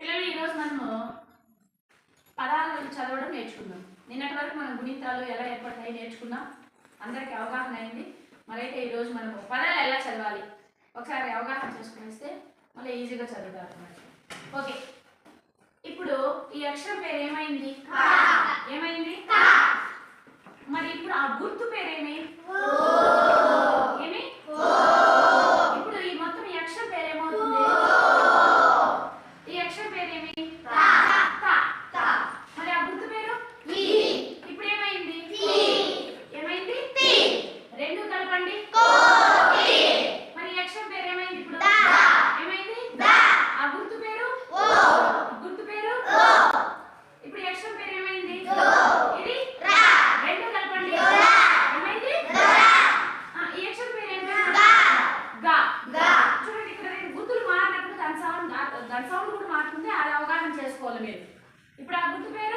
పిల్లలు ఈరోజు మనము పదాలు చదవడం నేర్చుకుందాం. నిన్నటి వరకు మనం గుణింతాలు ఎలా ఏర్పడతాయి నేర్చుకున్నాం అందరికీ అవగాహన అయింది. మరైతే ఈరోజు మనము పదాలు ఎలా చదవాలి? ఒకసారి అవగాహన చేసుకునేస్తే మళ్ళీ ఈజీగా చదువుతారు అన్నమాట. ఓకే. ఇప్పుడు ఈ అక్షరం పేరు ఏమైంది? ఏమైంది? మరి ఇప్పుడు ఆ గుర్తు పేరేమి ఏమి ఇప్పుడు ఈ మొత్తం ఈ అక్షరం పేరు ఏమవుతుంది ఈ అక్షరం పేరేమి తా. మరి ఆ గుర్తు పేరు ఇప్పుడు ఏమైంది ఏమైంది రెండు కలపండి మరి ఈ అక్షరం పేరు ఏమైంది ఇప్పుడు ఏమైంది ఆ గుర్తు పేరు గుర్తు పేరు ఇప్పుడు ఈ అక్షరం పేరు ఏమైంది ఇది రెండు కలపండి ఏమైంది ఆ, ఈ అక్షరం పేరు ఏమైంది గా చూడండి ఇక్కడ రెండు గుర్తులు మారినప్పుడు దాని సౌండ్ దాని సౌండ్ కూడా మారుతుంది అది అవగాహన చేసుకోవాలి మీరు. ఇప్పుడు ఆ గుర్తు పేరు